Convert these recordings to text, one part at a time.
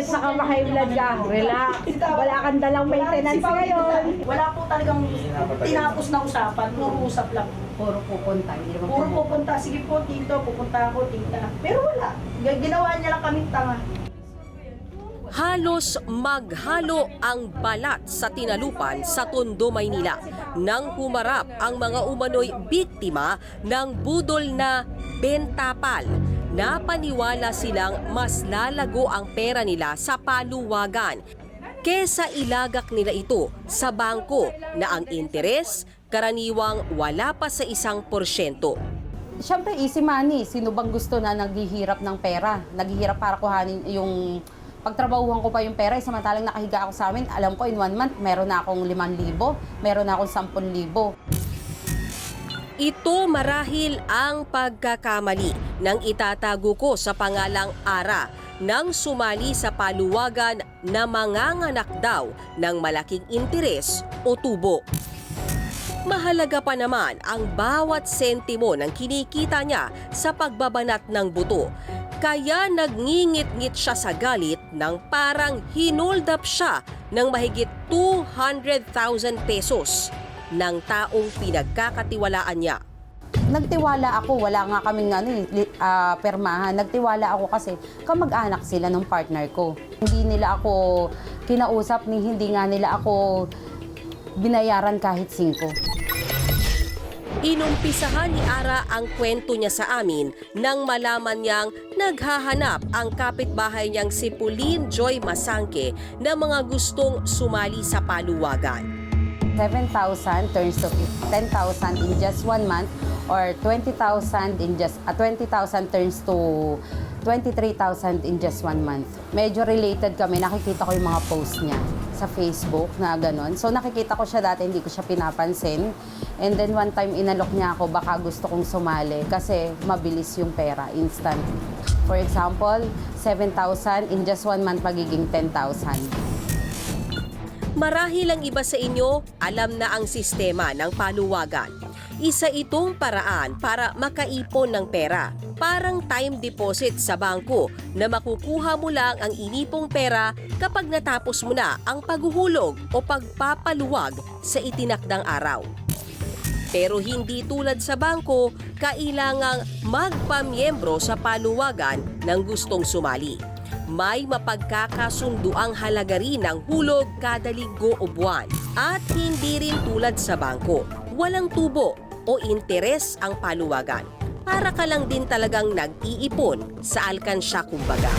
Bakit saka maka-high blood ka? Relax. Wala kang dalang maintenance ngayon. Wala po talagang tinapos na usapan. Puro usap lang. Puro pupunta. Puro pupunta. Sige po, tito. Pupunta ako, tita. Pero wala. Ginawa niya lang kaming tanga. Halos maghalo ang balat sa tinalupan sa Tondo, Maynila nang humarap ang mga umano'y biktima ng budol na bentapal. Napaniwala silang mas lalago ang pera nila sa paluwagan kesa ilagak nila ito sa bangko na ang interes karaniwang wala pa sa isang porsyento. Siyempre, easy money. Sino bang gusto na naghihirap ng pera? Naghihirap para kuhanin yung pagtrabahuhan ko pa yung pera, eh, samantalang nakahiga ako sa amin, alam ko in one month, meron na akong 5,000, meron na akong 10,000. Ito marahil ang pagkakamali ng itatago ko sa pangalang Ara nang sumali sa paluwagan na manganganak daw ng malaking interes o tubo. Mahalaga pa naman ang bawat sentimo ng kinikita niya sa pagbabanat ng buto. Kaya nagngingit-ngit siya sa galit nang parang hinold up siya ng mahigit 200,000 pesos ng taong pinagkakatiwalaan niya. Nagtiwala ako, wala nga kaming ano, ah, permahan. Nagtiwala ako kasi kamag-anak sila ng partner ko. Hindi nila ako kinausap, ni hindi nga nila ako binayaran kahit singko. Inumpisahan ni Ara ang kwento niya sa amin nang malaman niyang naghahanap ang kapitbahay niyang si Pauline Joy Masangke na mga gustong sumali sa paluwagan. 7,000 turns to 10,000 in just one month or 20,000 in just uh, 20,000 turns to 23,000 in just one month. Medyo related kami, nakikita ko yung mga post niya sa Facebook na ganon. So nakikita ko siya dati, hindi ko siya pinapansin. And then one time inalok niya ako, baka gusto kong sumali kasi mabilis yung pera, instant. For example, 7,000 in just one month magiging 10,000. Marahil ang iba sa inyo, alam na ang sistema ng paluwagan. Isa itong paraan para makaipon ng pera. Parang time deposit sa bangko na makukuha mo lang ang inipong pera kapag natapos mo na ang paghuhulog o pagpapaluwag sa itinakdang araw. Pero hindi tulad sa bangko, kailangang magpamiyembro sa paluwagan ng gustong sumali. May mapagkakasundo ang halaga rin ng hulog kada linggo o buwan. At hindi rin tulad sa bangko, walang tubo o interes ang paluwagan. Para ka lang din talagang nag-iipon sa alkansya kumbaga.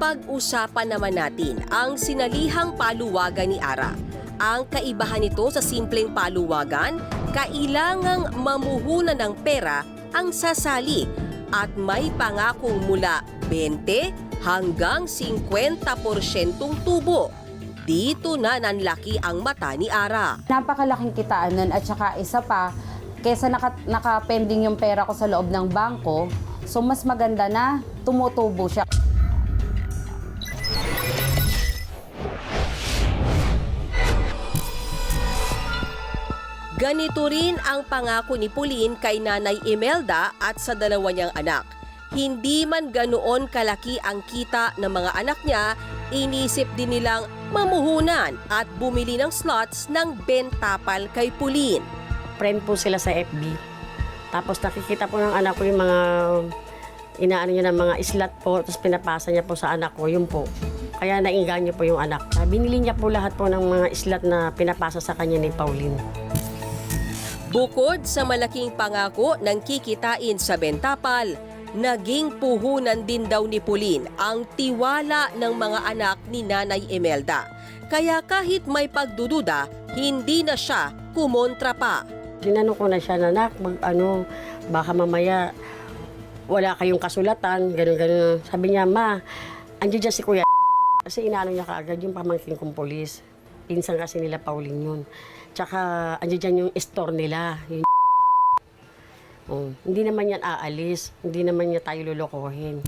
Pag-usapan naman natin ang sinalihang paluwagan ni Ara. Ang kaibahan nito sa simpleng paluwagan, kailangang mamuhunan ng pera ang sasali at may pangakong mula 20 hanggang 50% tubo. Dito na nanlaki ang mata ni Ara. Napakalaking kitaan nun at saka isa pa, kesa naka, nakapending yung pera ko sa loob ng bangko, so mas maganda na tumutubo siya. Ganito rin ang pangako ni Pauline kay Nanay Imelda at sa dalawa niyang anak. Hindi man ganoon kalaki ang kita ng mga anak niya, inisip din nilang mamuhunan at bumili ng slots ng bentapal kay Pauline. friend po sila sa FB. Tapos nakikita po ng anak ko yung mga inaano niya ng mga islat po, tapos pinapasa niya po sa anak ko, yun po. Kaya nainganyo po yung anak. Binili niya po lahat po ng mga islat na pinapasa sa kanya ni Pauline. Bukod sa malaking pangako ng kikitain sa bentapal, naging puhunan din daw ni Pauline ang tiwala ng mga anak ni Nanay Imelda. Kaya kahit may pagdududa, hindi na siya kumontra pa. Tinanong ko na siya na, nak, mag, ano, baka mamaya wala kayong kasulatan, gano'n, gano'n. Sabi niya, ma, andiyan dyan si Kuya Kasi inaano niya kaagad yung pamangkin kong polis. Pinsan kasi nila Pauline yun. Tsaka, andiyan dyan yung store nila. Yung oh, hindi naman yan aalis. Hindi naman niya tayo lulukohin.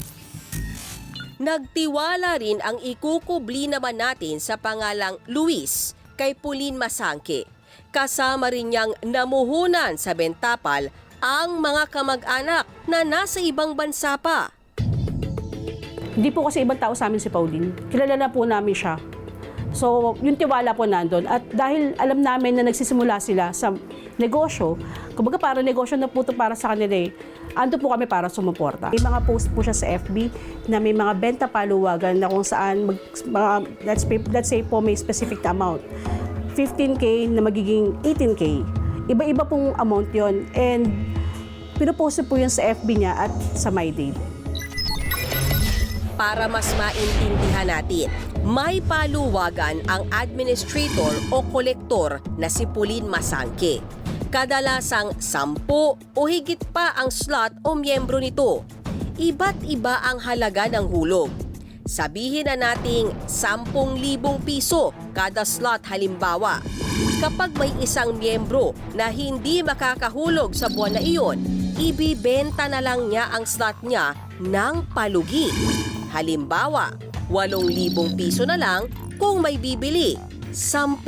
Nagtiwala rin ang ikukubli naman natin sa pangalang Luis kay Pauline Masangke. Kasama rin niyang namuhunan sa Bentapal ang mga kamag-anak na nasa ibang bansa pa. Hindi po kasi ibang tao sa amin si Pauline. Kilala na po namin siya. So, yung tiwala po nandun. At dahil alam namin na nagsisimula sila sa negosyo, kumbaga para negosyo na po ito para sa kanila eh, ando po kami para sumuporta. May mga post po siya sa FB na may mga benta paluwagan na kung saan, mag, mga, let's, pay, let's say po may specific amount. 15K na magiging 18K. Iba-iba pong amount yon And pinopost po yun sa FB niya at sa MyDate. Para mas maintindihan natin, may paluwagan ang administrator o kolektor na si Pauline Masangke. Kadalasang sampu o higit pa ang slot o miyembro nito. Iba't iba ang halaga ng hulog. Sabihin na nating 10,000 piso kada slot halimbawa. Kapag may isang miyembro na hindi makakahulog sa buwan na iyon, ibibenta na lang niya ang slot niya ng palugi. Halimbawa, 8,000 piso na lang kung may bibili. 10,000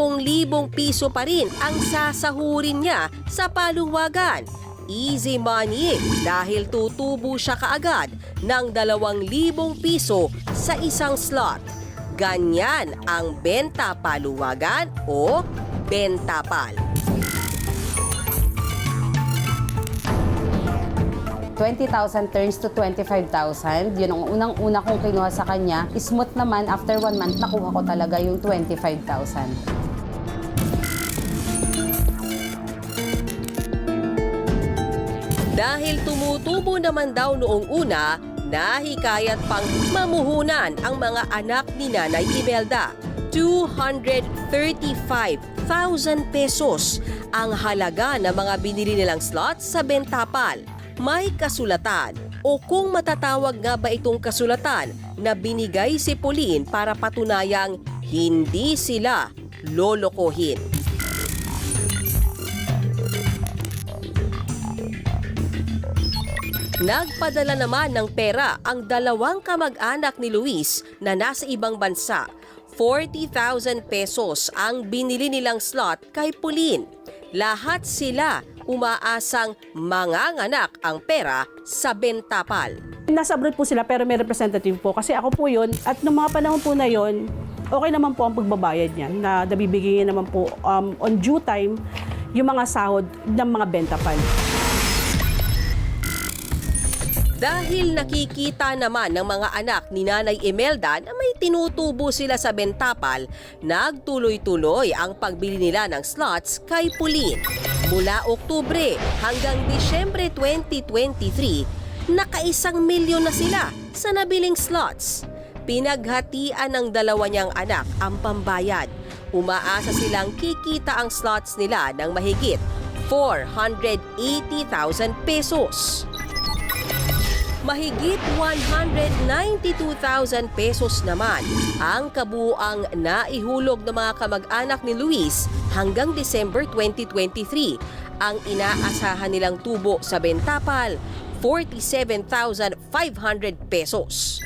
piso pa rin ang sasahurin niya sa paluwagan. Easy money dahil tutubo siya kaagad ng 2,000 piso sa isang slot. Ganyan ang benta paluwagan o bentapal. 20,000 turns to 25,000. Yun ang unang-una kong kinuha sa kanya. Smooth naman, after one month, nakuha ko talaga yung 25,000. Dahil tumutubo naman daw noong una, nahikayat pang mamuhunan ang mga anak ni Nanay Imelda. 235,000 pesos ang halaga ng mga binili nilang slots sa Bentapal. May kasulatan o kung matatawag nga ba itong kasulatan na binigay si Pauline para patunayang hindi sila lolokohin. Nagpadala naman ng pera ang dalawang kamag-anak ni Luis na nasa ibang bansa. 40,000 pesos ang binili nilang slot kay Pauline. Lahat sila umaasang manganganak ang pera sa Bentapal. Nasa abroad po sila pero may representative po kasi ako po yun at nung mga panahon po na yun, okay naman po ang pagbabayad niya na nabibigay niya naman po um, on due time yung mga sahod ng mga benta fund. Dahil nakikita naman ng mga anak ni Nanay Imelda na may tinutubo sila sa Bentapal, nagtuloy-tuloy ang pagbili nila ng slots kay Pauline. Mula Oktubre hanggang Disyembre 2023, nakaisang milyon na sila sa nabiling slots. Pinaghatian ng dalawa niyang anak ang pambayad. Umaasa silang kikita ang slots nila ng mahigit 480,000 pesos. Mahigit 192,000 pesos naman ang kabuang naihulog ng mga kamag-anak ni Luis hanggang December 2023. Ang inaasahan nilang tubo sa Bentapal, 47,500 pesos.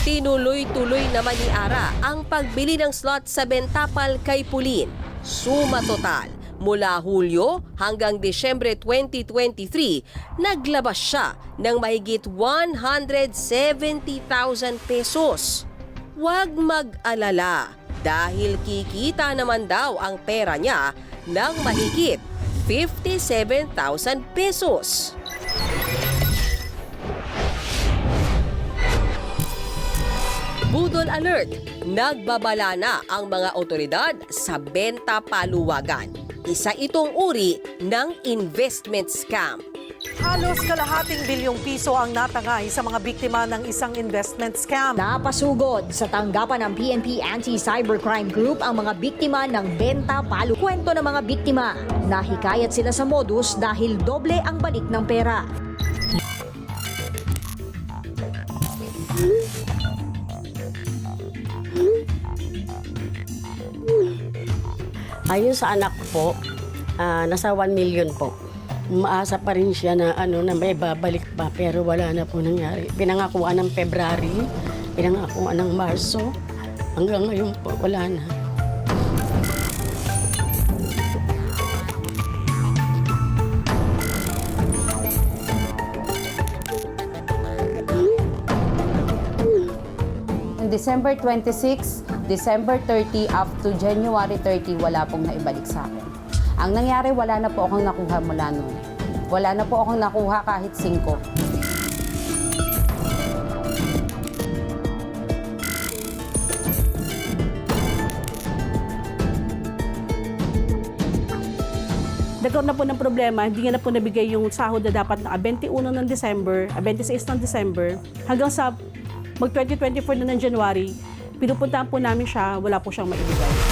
Tinuloy-tuloy naman ni Ara ang pagbili ng slot sa Bentapal kay Pauline. Suma total, mula Hulyo hanggang Desyembre 2023, naglabas siya ng mahigit 170,000 pesos. Huwag mag-alala dahil kikita naman daw ang pera niya ng mahigit 57,000 pesos. Budol Alert! Nagbabala na ang mga otoridad sa benta paluwagan. Isa itong uri ng investment scam. Halos kalahating bilyong piso ang natangay sa mga biktima ng isang investment scam. Napasugod sa tanggapan ng PNP Anti-Cybercrime Group ang mga biktima ng benta palo. Kwento ng mga biktima, nahikayat sila sa modus dahil doble ang balik ng pera. Ayun sa anak po, ah, nasa 1 million po. Umaasa pa rin siya na ano na may babalik pa pero wala na po nangyari. Pinangakuan ng February, pinangakuan ng Marso, hanggang ngayon po wala na. December 26, December 30, up to January 30, wala pong naibalik sa akin. Ang nangyari, wala na po akong nakuha mula noon. Wala na po akong nakuha kahit 5. Nagkaroon na po ng problema, hindi niya na po nabigay yung sahod na dapat na 21 ng December, ah, 26 ng December, hanggang sa mag 2024 na ng January, pinupuntahan po namin siya, wala po siyang maibigay.